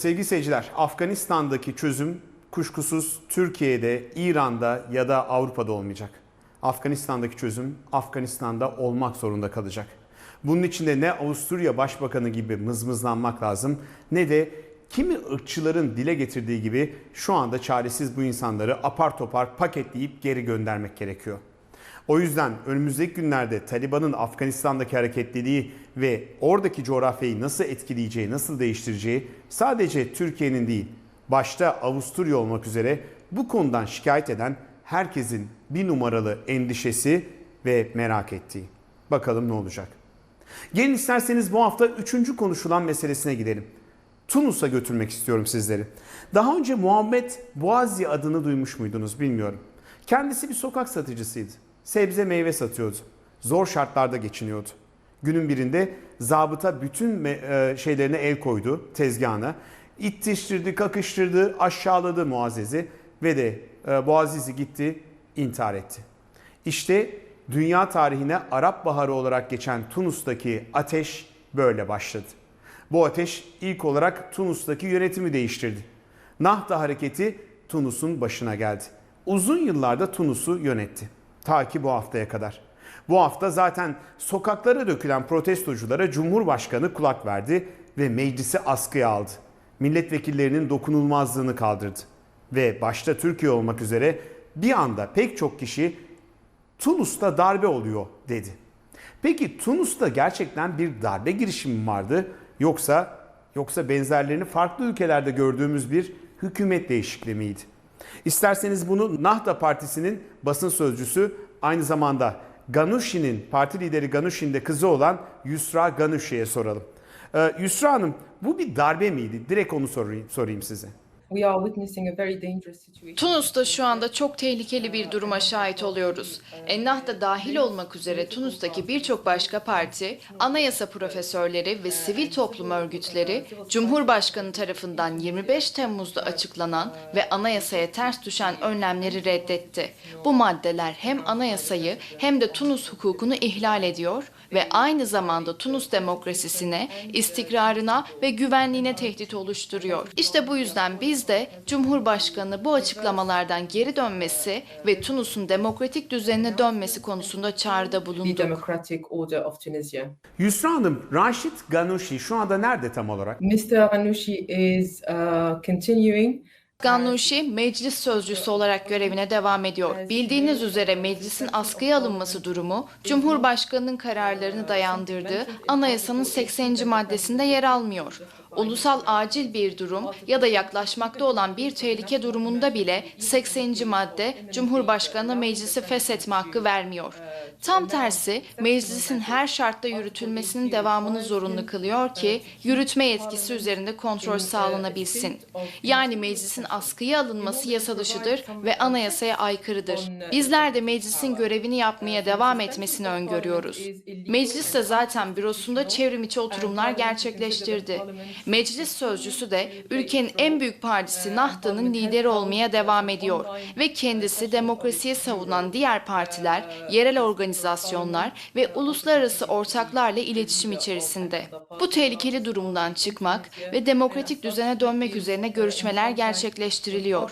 Sevgili seyirciler, Afganistan'daki çözüm kuşkusuz Türkiye'de, İran'da ya da Avrupa'da olmayacak. Afganistan'daki çözüm Afganistan'da olmak zorunda kalacak. Bunun için de ne Avusturya Başbakanı gibi mızmızlanmak lazım ne de kimi ırkçıların dile getirdiği gibi şu anda çaresiz bu insanları apar topar paketleyip geri göndermek gerekiyor. O yüzden önümüzdeki günlerde Taliban'ın Afganistan'daki hareketliliği ve oradaki coğrafyayı nasıl etkileyeceği, nasıl değiştireceği sadece Türkiye'nin değil, başta Avusturya olmak üzere bu konudan şikayet eden herkesin bir numaralı endişesi ve merak ettiği. Bakalım ne olacak? Gelin isterseniz bu hafta üçüncü konuşulan meselesine gidelim. Tunus'a götürmek istiyorum sizleri. Daha önce Muhammed Boazi adını duymuş muydunuz bilmiyorum. Kendisi bir sokak satıcısıydı. Sebze meyve satıyordu. Zor şartlarda geçiniyordu. Günün birinde zabıta bütün e, şeylerine el koydu tezgahına. İttiştirdi, kakıştırdı, aşağıladı Muazzez'i ve de e, Boğazizi gitti, intihar etti. İşte dünya tarihine Arap Baharı olarak geçen Tunus'taki ateş böyle başladı. Bu ateş ilk olarak Tunus'taki yönetimi değiştirdi. Nahda hareketi Tunus'un başına geldi. Uzun yıllarda Tunus'u yönetti. Ta ki bu haftaya kadar. Bu hafta zaten sokaklara dökülen protestoculara Cumhurbaşkanı kulak verdi ve meclisi askıya aldı. Milletvekillerinin dokunulmazlığını kaldırdı. Ve başta Türkiye olmak üzere bir anda pek çok kişi Tunus'ta darbe oluyor dedi. Peki Tunus'ta gerçekten bir darbe girişimi mi vardı yoksa yoksa benzerlerini farklı ülkelerde gördüğümüz bir hükümet değişikliği miydi? İsterseniz bunu Nahda Partisi'nin basın sözcüsü aynı zamanda Ganushi'nin parti lideri Ganushi'nin de kızı olan Yusra Ganushi'ye soralım. Ee, Yusra Hanım bu bir darbe miydi? Direkt onu sorayım, sorayım size. Tunus'ta şu anda çok tehlikeli bir duruma şahit oluyoruz. Ennah da dahil olmak üzere Tunus'taki birçok başka parti, anayasa profesörleri ve sivil toplum örgütleri, Cumhurbaşkanı tarafından 25 Temmuz'da açıklanan ve anayasaya ters düşen önlemleri reddetti. Bu maddeler hem anayasayı hem de Tunus hukukunu ihlal ediyor ve aynı zamanda Tunus demokrasisine, istikrarına ve güvenliğine tehdit oluşturuyor. İşte bu yüzden biz de Cumhurbaşkanı bu açıklamalardan geri dönmesi ve Tunus'un demokratik düzenine dönmesi konusunda çağrıda The bulunduk. democratic order of Tunisia. Yusra Hanım, Raşit Ganushi şu anda nerede tam olarak? Mr. Ghanouchi is uh, continuing Gannushi meclis sözcüsü olarak görevine devam ediyor. Bildiğiniz üzere meclisin askıya alınması durumu Cumhurbaşkanının kararlarını dayandırdığı anayasanın 80. maddesinde yer almıyor. Ulusal acil bir durum ya da yaklaşmakta olan bir tehlike durumunda bile 80. madde Cumhurbaşkanına meclisi feshetme hakkı vermiyor. Tam tersi meclisin her şartta yürütülmesinin devamını zorunlu kılıyor ki yürütme yetkisi üzerinde kontrol sağlanabilsin. Yani meclisin askıya alınması yasa dışıdır ve anayasaya aykırıdır. Bizler de meclisin görevini yapmaya devam etmesini öngörüyoruz. Meclis de zaten bürosunda çevrim içi oturumlar gerçekleştirdi. Meclis sözcüsü de ülkenin en büyük partisi Nahda'nın lideri olmaya devam ediyor ve kendisi demokrasiyi savunan diğer partiler, yerel organizasyonlar ve uluslararası ortaklarla iletişim içerisinde. Bu tehlikeli durumdan çıkmak ve demokratik düzene dönmek üzerine görüşmeler gerçekleştiriliyor.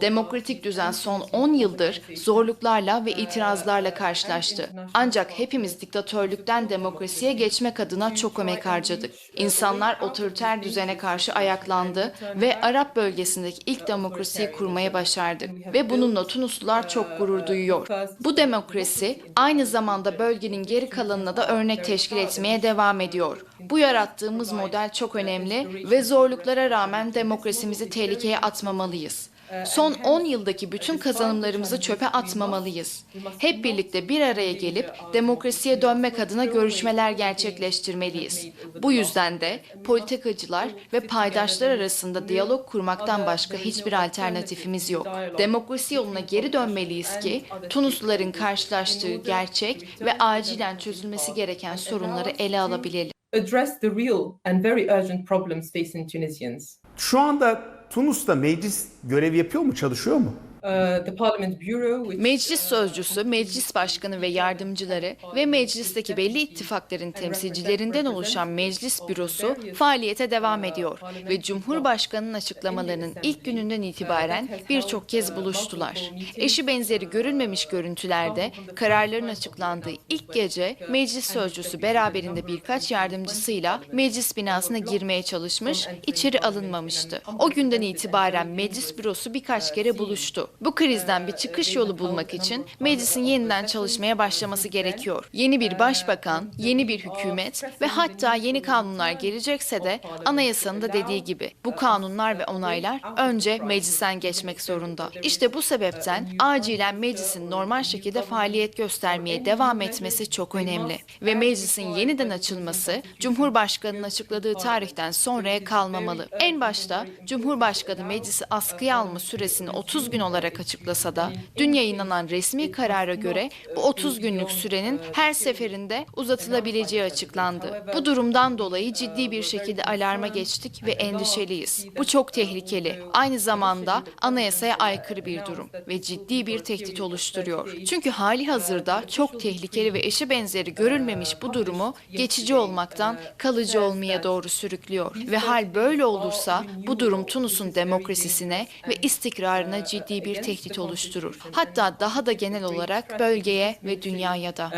Demokratik düzen son 10 yıldır zorluklarla ve itirazlarla karşılaştı. Ancak hepimiz diktatörlükten demokrasiye geçmek adına çok emek harcadık. İnsanlar otoriter düzene karşı ayaklandı ve Arap bölgesindeki ilk demokrasiyi kurmaya başardık. Ve bununla Tunuslular çok gurur duyuyor. Bu demokrasi aynı zamanda bölgenin geri kalanına da örnek teşkil etmeye devam ediyor. Bu yarattığımız model çok önemli ve zorluklara rağmen demokrasimizi tehlikeye atmamalıyız. Son 10 yıldaki bütün kazanımlarımızı çöpe atmamalıyız. Hep birlikte bir araya gelip demokrasiye dönmek adına görüşmeler gerçekleştirmeliyiz. Bu yüzden de politikacılar ve paydaşlar arasında diyalog kurmaktan başka hiçbir alternatifimiz yok. Demokrasi yoluna geri dönmeliyiz ki Tunusluların karşılaştığı gerçek ve acilen çözülmesi gereken sorunları ele alabilelim. address the real and very urgent problems facing Tunisians. Şu anda Tunus'ta meclis görev yapıyor mu, çalışıyor mu? Uh, the Parliament Bureau, which, Meclis sözcüsü, meclis başkanı ve yardımcıları ve meclisteki belli ittifakların temsilcilerinden oluşan meclis bürosu faaliyete devam ediyor ve Cumhurbaşkanı'nın açıklamalarının ilk gününden itibaren birçok kez buluştular. Eşi benzeri görülmemiş görüntülerde kararların açıklandığı ilk gece meclis sözcüsü beraberinde birkaç yardımcısıyla meclis binasına girmeye çalışmış, içeri alınmamıştı. O günden itibaren meclis bürosu birkaç kere buluştu. Bu krizden bir çıkış yolu bulmak için meclisin yeniden çalışmaya başlaması gerekiyor. Yeni bir başbakan, yeni bir hükümet ve hatta yeni kanunlar gelecekse de anayasanın da dediği gibi bu kanunlar ve onaylar önce meclisten geçmek zorunda. İşte bu sebepten acilen meclisin normal şekilde faaliyet göstermeye devam etmesi çok önemli ve meclisin yeniden açılması Cumhurbaşkanı'nın açıkladığı tarihten sonraya kalmamalı. En başta Cumhurbaşkanı meclisi askıya alma süresini 30 gün olarak açıklasa da dün yayınlanan resmi karara göre bu 30 günlük sürenin her seferinde uzatılabileceği açıklandı. Bu durumdan dolayı ciddi bir şekilde alarma geçtik ve endişeliyiz. Bu çok tehlikeli. Aynı zamanda anayasaya aykırı bir durum ve ciddi bir tehdit oluşturuyor. Çünkü hali hazırda çok tehlikeli ve eşi benzeri görülmemiş bu durumu geçici olmaktan kalıcı olmaya doğru sürüklüyor. Ve hal böyle olursa bu durum Tunus'un demokrasisine ve istikrarına ciddi bir tehdit oluşturur. Hatta daha da genel olarak bölgeye ve dünyaya da.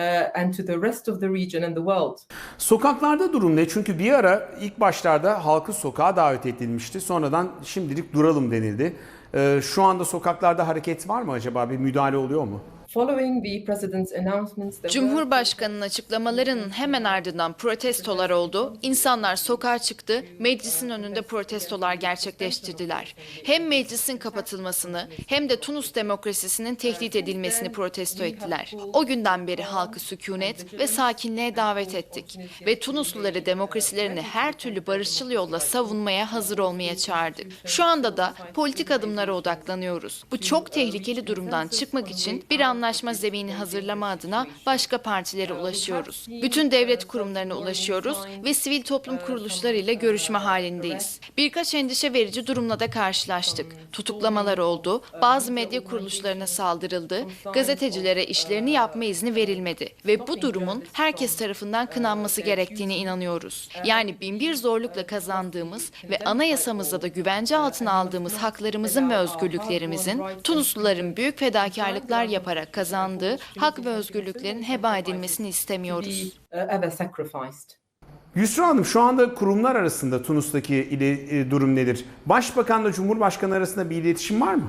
uh. Sokaklarda durum ne? Çünkü bir ara ilk başlarda halkı sokağa davet edilmişti. Sonradan şimdilik duralım denildi. Ee, şu anda sokaklarda hareket var mı acaba? Bir müdahale oluyor mu? Cumhurbaşkanının açıklamalarının hemen ardından protestolar oldu. İnsanlar sokağa çıktı, meclisin önünde protestolar gerçekleştirdiler. Hem meclisin kapatılmasını hem de Tunus demokrasisinin tehdit edilmesini protesto ettiler. O günden beri halkı sükunet ve sakinliğe davet ettik ve Tunusluları demokrasilerini her türlü barışçıl yolla savunmaya hazır olmaya çağırdık. Şu anda da politik adımlara odaklanıyoruz. Bu çok tehlikeli durumdan çıkmak için bir anlaşma zemini hazırlama adına başka partilere ulaşıyoruz. Bütün devlet kurumlarına ulaşıyoruz ve sivil toplum kuruluşlarıyla görüşme halindeyiz. Birkaç endişe verici durumla da karşılaştık. Tutuklamalar oldu, bazı medya kuruluşlarına saldırıldı, gazetecilere işlerini yapma izni verilmedi ve bu durumun herkes tarafından kınanması gerektiğine inanıyoruz. Yani binbir zorlukla kazandığımız ve anayasamızda da güvence altına aldığımız haklarımızın ve özgürlüklerimizin Tunusluların büyük fedakarlıklar yaparak kazandığı hak ve özgürlüklerin heba edilmesini istemiyoruz. Yusra Hanım şu anda kurumlar arasında Tunus'taki e, durum nedir? Başbakanla Cumhurbaşkanı arasında bir iletişim var mı?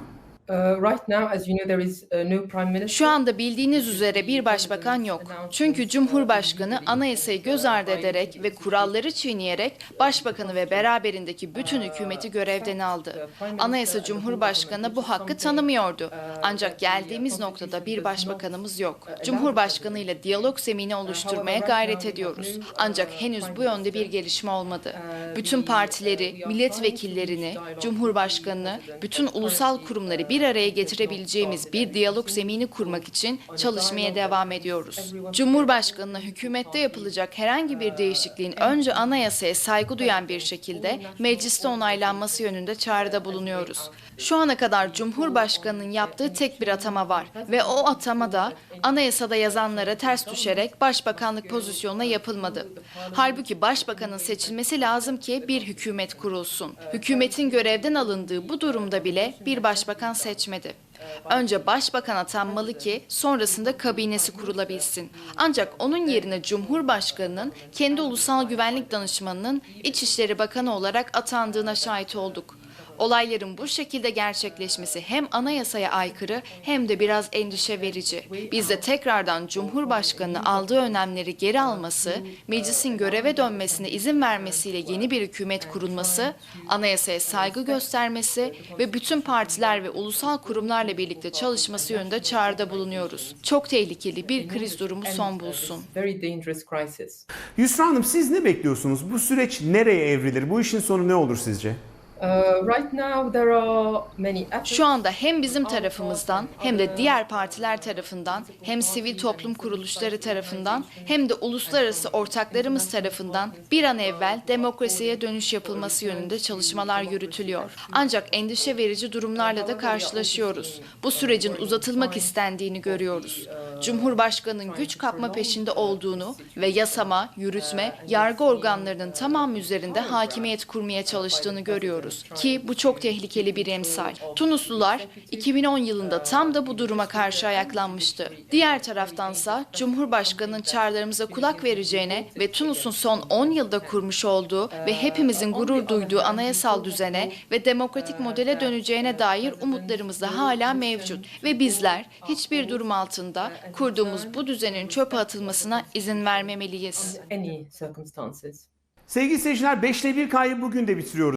Şu anda bildiğiniz üzere bir başbakan yok. Çünkü Cumhurbaşkanı anayasayı göz ardı ederek ve kuralları çiğneyerek başbakanı ve beraberindeki bütün hükümeti görevden aldı. Anayasa Cumhurbaşkanı bu hakkı tanımıyordu. Ancak geldiğimiz noktada bir başbakanımız yok. Cumhurbaşkanı ile diyalog zemini oluşturmaya gayret ediyoruz. Ancak henüz bu yönde bir gelişme olmadı. Bütün partileri, milletvekillerini, Cumhurbaşkanını, bütün ulusal kurumları bir araya getirebileceğimiz bir diyalog zemini kurmak için çalışmaya devam ediyoruz. Cumhurbaşkanına hükümette yapılacak herhangi bir değişikliğin önce anayasaya saygı duyan bir şekilde mecliste onaylanması yönünde çağrıda bulunuyoruz. Şu ana kadar Cumhurbaşkanının yaptığı tek bir atama var ve o atama da anayasada yazanlara ters düşerek başbakanlık pozisyonuna yapılmadı. Halbuki başbakanın seçilmesi lazım ki bir hükümet kurulsun. Hükümetin görevden alındığı bu durumda bile bir başbakan seçmedi. Önce başbakan atanmalı ki sonrasında kabinesi kurulabilsin. Ancak onun yerine Cumhurbaşkanının kendi ulusal güvenlik danışmanının İçişleri Bakanı olarak atandığına şahit olduk. Olayların bu şekilde gerçekleşmesi hem anayasaya aykırı hem de biraz endişe verici. Biz de tekrardan Cumhurbaşkanı aldığı önlemleri geri alması, meclisin göreve dönmesine izin vermesiyle yeni bir hükümet kurulması, anayasaya saygı göstermesi ve bütün partiler ve ulusal kurumlarla birlikte çalışması yönünde çağrıda bulunuyoruz. Çok tehlikeli bir kriz durumu son bulsun. Yusra Hanım siz ne bekliyorsunuz? Bu süreç nereye evrilir? Bu işin sonu ne olur sizce? Efforts. Şu anda hem bizim tarafımızdan hem de diğer partiler tarafından hem sivil toplum kuruluşları tarafından hem de uluslararası ortaklarımız tarafından bir an evvel demokrasiye dönüş yapılması yönünde çalışmalar yürütülüyor. Ancak endişe verici durumlarla da karşılaşıyoruz. Bu sürecin uzatılmak istendiğini görüyoruz. Cumhurbaşkanının güç kapma peşinde olduğunu ve yasama, yürütme, yargı organlarının tamamı üzerinde hakimiyet kurmaya çalıştığını görüyoruz. Ki bu çok tehlikeli bir emsal. Tunuslular 2010 yılında tam da bu duruma karşı ayaklanmıştı. Diğer taraftansa Cumhurbaşkanının çağrılarımıza kulak vereceğine ve Tunus'un son 10 yılda kurmuş olduğu ve hepimizin gurur duyduğu anayasal düzene ve demokratik modele döneceğine dair umutlarımız da hala mevcut. Ve bizler hiçbir durum altında kurduğumuz bu düzenin çöpe atılmasına izin vermemeliyiz. Sevgili seyirciler 5'te 1 kayı bugün de bitiriyoruz.